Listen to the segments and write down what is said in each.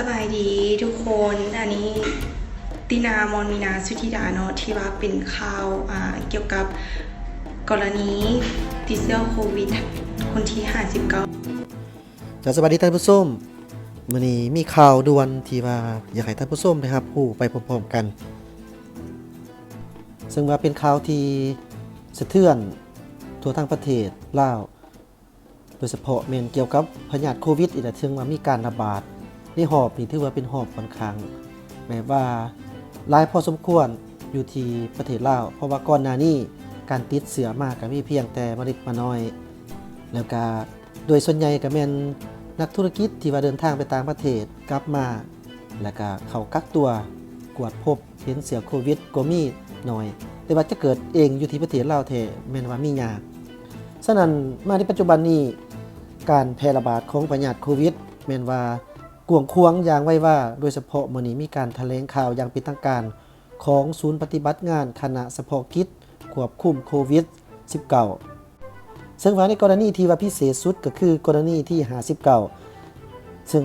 สบายดีทุกคน อันนี้ตินามอนมีนาสุธิดาเนาะที่ว่าเป็นข่าวาเกี่ยวกับกรณีติดเชื้อโควิด คนที่ 59จะสวัสดีท่านผู้ชมมื้อนี้มีข่าวด่วนที่ว่าอยากให้ท่านผู้ชมนะครับผู้ไปพร้อมๆกัน ซึ่งว่าเป็นข่าวที่สะเทือนทั่วทั้งประเทศลาวโดยเฉพาะเมนเกี่ยวกับพยาธิโควิดอีกแล้วซึ่งว่ามีการระบาด ในหอบนี่ถือว่าเป็นหอบค่อนข้างแบบว่าหลายพอสมควรอยู่ที่ประเทศลาวเพราะว่าก่อนหน้านี้การติดเสือมากก็มีเพียงแต่มาเล็กมาน้อย แล้วก็โดยส่วนใหญ่ก็แม่นนักธุรกิจที่ว่าเดินทางไปต่างประเทศกลับมา แล้วก็เขากักตัวกวดพบเห็นเสือโควิดก็มีน้อย แต่ว่าจะเกิดเองอยู่ที่ประเทศลาวแท้แม่นว่ามียากฉะนั้นมาในปัจจุบันนี้การแพร่ระบาดของพยาธิโควิดแม่นว่า กวงควงอย่างไว้ว่า โดยเฉพาะมื้อนี้มีการแถลงข่าวอย่างเป็นทางการ ของศูนย์ปฏิบัติงานคณะเฉพาะกิจควบคุมโควิด -19 ซึ่งว่าในกรณีที่ว่าพิเศษสุดก็คือกรณีที่59ซึ่ง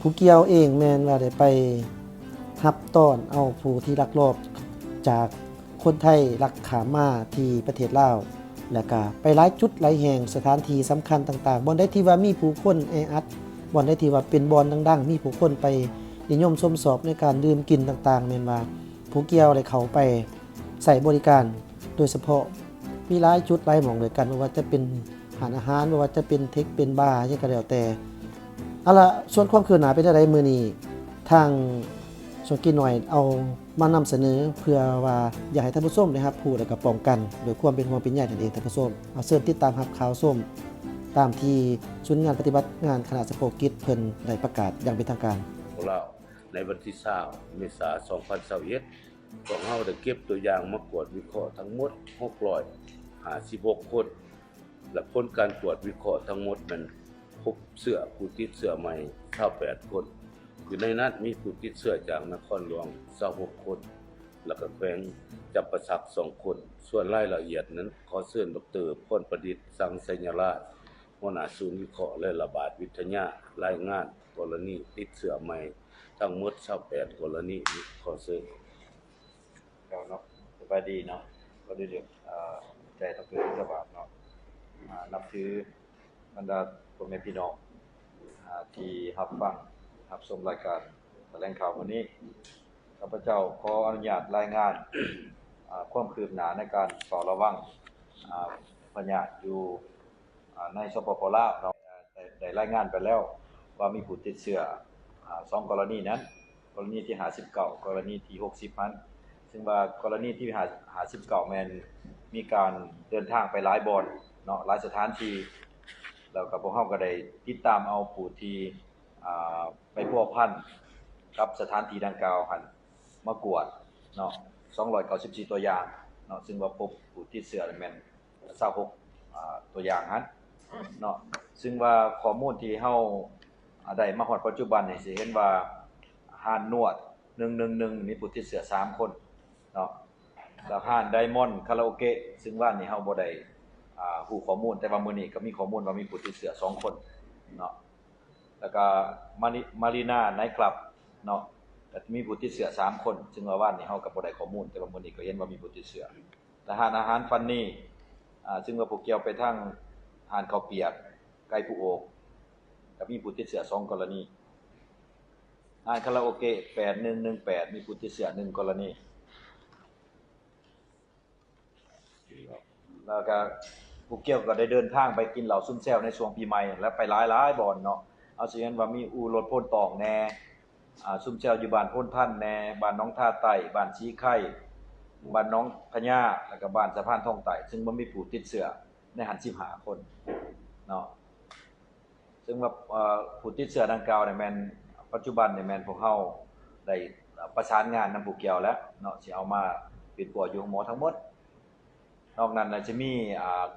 ผู้เกี่ยวเองแมนว่าได้ไปหับต้อนเอาผู้ที่ลักลอบจากคนไทยลักขามมาที่ประเทศลาวแล้วก็ไปหลายจุดหลายแห่งสถานที่สำคัญต่างๆบอนได้ที่ว่ามีผู้คนแออัด อนได้ที่ว่าเป็นบอนดัง ๆ มีผู้คนไปนิยมชมสอบในการดื่มกินต่างๆแม่นว่าผู้เกี่ยวอะได้เขาไปใส่บริการโดยเฉพาะมีหลายจุดหลายหม่องด้วยกันว่าจะเป็นอาหารอาหารว่าจะเป็นเทคเป็นบาร์ยังก็แล้วแต่เอาละส่วนความคืบหน้าเป็นอะไรมือนี้ทางสวนกินหน่อยเอามานำเสนอเพื่อว่าอยากให้ท่านผู้ชมนะครับผู้และก็ป้องกันโดยความเป็นห่วงเป็นใยนั่นเองท่านผู้ชมเอาเชิญติดตามรับข่าวส้ม ตามที่ศูนย์งานปฏิบัติงานคณะสโปกิจเพิ่นได้ประกาศอย่างเป็นทางการของเราในวันที่20เมษายน2021ของเราได้เก็บตัวอย่างมากวดวิเคราะห์ทั้งหมด656 คน และผลการตรวจวิเคราะห์ทั้งหมดนั้นพบเสื้อผู้ติดเสื้อใหม่28คนอยู่ในนั้นมีผู้ติดเสื้อจากนครหลวง26คน แล้วก็แขวงจำปาสัก2คน ส่วนรายละเอียดนั้นขอเชิญดรพลประดิษฐ์สังสัญราช หัวหน้าศูนย์วิเคราะห์และระบาดวิทยารายงาน กรณีติดเชื้อใหม่ ทั้งหมด28กรณีขอเชิญเราเนาะสบายดีเนาะก็ด้เรียกเอ่อใจทับถือสบาทเนาะนับถือบรรดาพ่อแม่พี่น้องอที่รับฟังรับชมรายการแถลงข่าววันนี้ข้าพเจ้าขออนุญาตรายงานความคืบหน้าในการเฝ้าระวังพยาธิอยู่ ในสปปลาวเนาะอ่าได้ได้รายงานไปแล้ว ว่ามีผู้ติดเชื้ออ่าสองกรณีนั้น กรณีที่59กรณีที่60นั้นซึ่งว่ากรณีที่หาหาสิบเก่าแมนมีการเดินทางไปหลายบอนเนาะหลายสถานที่แล้วก็พวกเฮาก็ได้ติดตามเอาผู้ที่ไปพัวพันกับสถานที่ดังกล่าวหันมากวดเนาะ294ตัวอย่างเนาะซึ่งว่าพบผู้ที่เสือแมน26อ่าตัวอย่างหัน เนาะซึ่งว่าข้อมูลที่เฮาอ่าได้มาฮอดปัจจุบันนี่สิเห็นว่าหานนวด111มีผู้ที่เสือ3คนเนาะแล้วห้านไดมอนด์คาราโอเกะซึ่งว่านี่เฮาบ่ได้อ่าฮู้ข้อมูลแต่ว่ามื้อนี้ก็มีข้อมูลว่ามีผู้ติดเชื้อ2คนเนาะแล้วก็มาริมารีนาไนท์คลับเนาะก็มีผู้ติดเชื้อ3คน ซึ่งว่าว่านนี่เฮาก็บ่ได้ข้อมูล แต่ว่ามื้อนี้ก็เห็นว่ามีผู้ติดเชื้อและห้านอาหารฟันนี่อ่าซึ่งว่าผู้เกี่ยวไปทาง ห้านข้าวเปียก ไก่ผู้โอกก็มีผู้ติดเชื้อ2กรณีห้านคาราโอเกะ8118มีผู้ติดเชื้อ1กรณีแล้วก็ผู้เกี่ยวก็ได้เดินทางไปกินเหล้าซุ่มแซวในช่วงปีใหม่ และไปหลายหลายบ่อนเนาะเอาสิเห็นว่ามีอูรถพ่นตองแน่ซุ่มแซวอยู่บ้านพ่นท่านแน่บ้านน้องท่าไต้บ้านชี้ไข่บ้านน้องพญาแล้วก็บ้านสะพานทองไต้ซึ่งบ่มีผู้ติดเชื้อ ในหัน15คนเนาะซึ่งว่าเอ่อผู้ติดเชื้อดังกล่าวเนี่ยแมนปัจจุบันเนี่ยแมนพวกเฮาได้ประสานงานนำผู้เกี่ยวแล้วเนาะสิเอามาป็นปัวอยู่ของหมอทั้งหมด นอกนั้นจะมี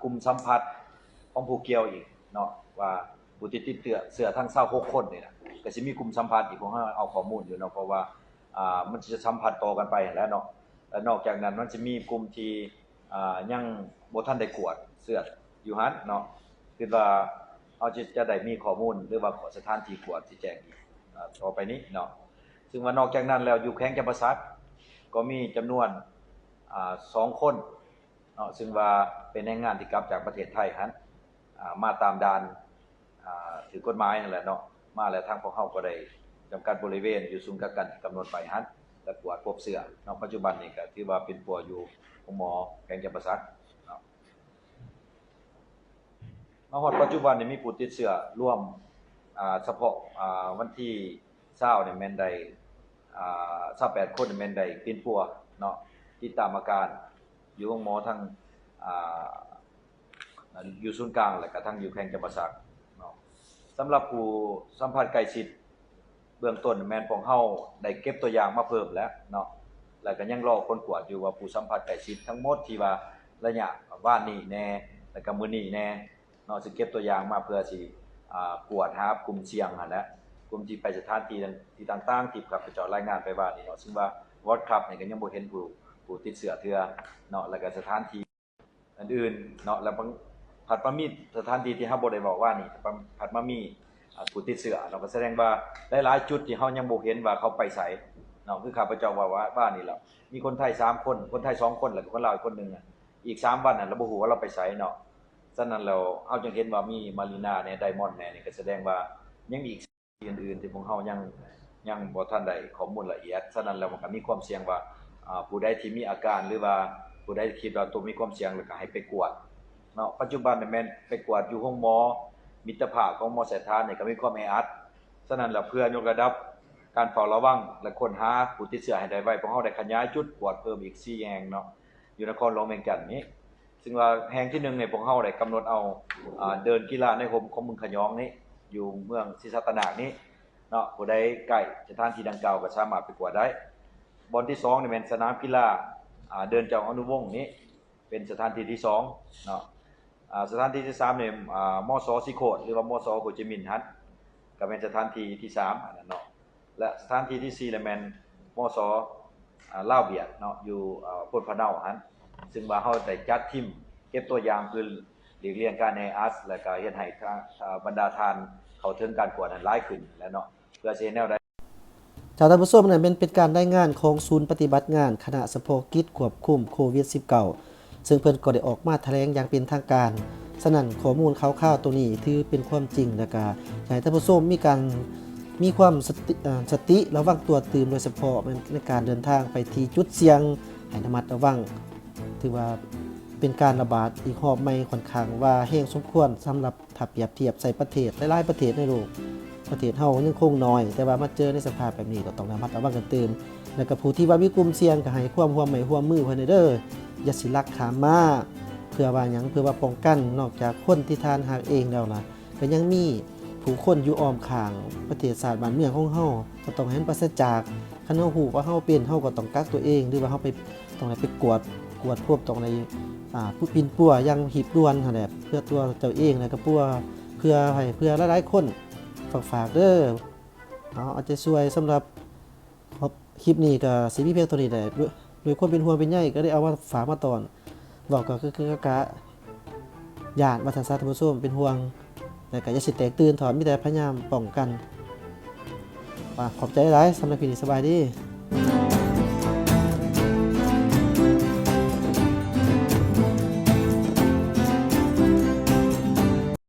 กลุ่มสัมผัสของผู้เกี่ยวอีกเนาะว่าผู้ที่ติดเชื้อเสือทั้ง26คนนี่นะก็สิมีกลุ่มสัมผัสอีกของเราเอาข้อมูลอยู่เนาะเพราะว่ามันจะสัมผัสต่อกันไปแล้วเนาะและนอกจากนั้นมันจะมีกลุ่มที่อ่ายังบ่ทันได้กวด เสื้ออยู่หั่นเนาะคือว่าเอาจะจะได้มีข้อมูลหรือว่าขอสถานที่กวดที่แจ้งอีกต่อไปนี้เนาะซึ่งว่านอกจากนั้นแล้วอยู่แข้งจำปาสักก็มีจำนวนอสองคนเนาะซึ่งว่าเป็นแรงงานที่กลับจากประเทศไทยฮันมาตามด่านถือกฎหมายนั่นแหละเนาะมาแล้วทางพวกเฮาก็ได้จำกัดบริเวณอยู่ศูนกักกันกำหนดไปฮันและตรวจพบเสื้อเนาะปัจจุบันนี้ก็ถือว่าเป็นปัวอยู่ของหมอแข้งจำปาสักเนาะ มาฮอดปัจจุบันนี่มีผู้ติดเชื้อร่วมอ่าเฉพาะอ่าวันที่20เนี่ยแม่นได้อ่า28คนเนี่ยแม่นได้เป็นปัวเนาะติดตามอาการ อยู่โรงหมอทั้งอ่าอยู่ศูนย์กลางและก็ทั้งอยู่แข้งจำปาสักเนาะสำหรับผู้สัมผัสใกล้ชิดเบื้องต้นแม่นของเฮาได้เก็บตัวอย่างมาเพิ่มแล้วเนาะแล้วก็ยังรอคนกวดอยู่ว่าผู้สัมผัสใกล้ชิดทั้งหมดที่ว่าระยะว่านนี้แน่แล้วก็มื้อนี้แน่ เนาะสิเก็บตัวอย่างมาเพื่อสิอ่ากวดหากลุ่มเสี่ยงหั่นะกลุ่มที่ไปสถานที่ต่างที่ต่างๆที่ครับไปจาะรายงานไปว่านี่เนาะซึ่งว่าวอดครับเนี่ยก็ยังบ่เห็นผู้ผู้ติดเชื้อเทื่อเนาะแล้วก็สถานที่อื่นๆเนาะแล้วบางผัดมามีสถานที่ที่เฮาบ่ได้บอกว่านี่ผัดมามีผู้ติดเชื้อเนาะก็แสดงว่าหลายๆจุดที่เฮายังบ่เห็นว่าเขาไปไสเนาะคือข้าพเจ้าว่าว่าว่านี่แหละมีคนไทยสามคนคนไทยสองคนแล้วก็คนลาวอีกคนนึงอะอีกสามวันน่ะเราบ่ฮู้ว่าเราไปไสเนาะ ฉะนั้นเราเอาจังเห็นว่ามีมารีนาเนี่ยไดมอนด์เนี่ยนี่ก็แสดงว่ายังมีอีกที่อื่นๆที่พวกเฮายังยังบ่ทันได้ข้อมูลละเอียดฉะนั้นแล้วมันก็มีความเสี่ยงว่าผู้ใดที่มีอาการหรือว่าผู้ใดคิดว่าตัวมีความเสี่ยงแล้วก็ให้ไปกวดเนาะปัจจุบันเนี่ยแม่นไปกวดอยู่ห้องหมอ มิตรภาพของหมอสายทานเนี่ยก็มีความแออัดฉะนั้นแล้วเพื่อยกระดับการเฝ้าระวังและค้นหาผู้ติดเชื้อให้ได้ไวพวกเฮาได้ขยายจุดกวดเพิ่มอีก4แห่งเนาะอยู่นครหลวงเวียงจันทน์นี้ ซึ่งว่าแห่งที่หนึ่งในยพวกเฮาได้กำหนดเอาอเดินกีฬาในหมของเมืองขยองนี้อยู่เมืองศรีสัตนานี้เนาะผู้ใดใกล้สถานที่ดังกล่าวก็สามารถไปกวดได้บอลที่สองนี่เป็นสนามกีฬาเดินเจ้าอนุวงศ์นี้ เป็นสถานที่ที่สองเนาะสถานที่ที่สามเนี่ยมอสอซิโคดหรือว่ามอสอโฮจิมินฮัทก็เป็นสถานที่ที่สามอันนั้นเนาะและสถานที่ที่สี่เนี่ยแมนมอสออ่าลาวเบียดเนาะอยู่อ่าพ่นพะเนาฮัน ซึ่งว่าเขาได้จัดทีมเก็บตัวอย่างคือหลีกเลี่ยงการในอัสและก็เฮ็ดให้ทางอ่าบรรดาทานเขาถึงการกวดนั้นหลายขึ้นแล้วเนาะเพื่อสิให้แนวใดจากท่านผู้ชมนั้นเป็นเป็นการได้งานของศูนย์ปฏิบัติงานคณะเฉพกิจควบคุมโควิด -19 ซึ่งเพิ่นก็ได้ออกมาแถลงอย่างเป็นทางการสนั่นข้อมูลข่าวๆตัวนี้ถือเป็นความจริงและก็อยากให้ท่านผู้ชมมีการมีความสติสติระวังตัวตื่นโดยเฉพาะในการเดินทางไปที่จุดเสี่ยงให้ระมัดระวัง ถือว่าเป็นการระบาดอีกรอบใหม่ค่อนข้างว่าแห้งสมควรสำหรับถ้าเปรียบเทียบใส่ประเทศหลายๆประเทศในโลกประเทศเฮายังคงน้อย แต่ว่ามาเจอในสภาพแบบนี้ก็ต้องระมัดระวังกันเติมแล้วก็ผู้ที่ว่ามีกลุ่มเสี่ยงก็ให้ความร่วมมือร่วมมือเพิ่นเด้ออย่าสิลักขามมาเพื่อว่าหยังเพื่อว่าป้องกันนอกจากคนที่ทานหากเองแล้วล่ะก็ยังมีผู้คนอยู่อ้อมข้างประเทศชาสติบ้านเมืองของเฮาก็ต้องให้มันปราศจากคันเฮาฮู้ว่าเฮาเป็นเฮาก็ต้องกักตัวเองหรือว่าเฮาไปต้องได้ไปกวด กวดพวกต้องในผู้ปินปัวยังหีบด่วนแหละเพื่อตัวเจ้าเองแล้วก็ปัวเพื่อให้เพื่อหลายๆคนฝากฝากเด้อเอาอาใจช่วยสำหรับครับคลิปนี้ก็สิมีเพียงเท่านี้แหละด้วยด้วยความเป็นห่วงเป็นใยก็ได้เอามาฝากมาตอนบอกก็คือคือกะญาติมาทันซาท่านผู้มเป็นห่วงแต่ก็อย่าสิแตกตื่นถอนมีแต่พยายามป้องกันขอบใจหลายสำหรับพี่นี่สบายดี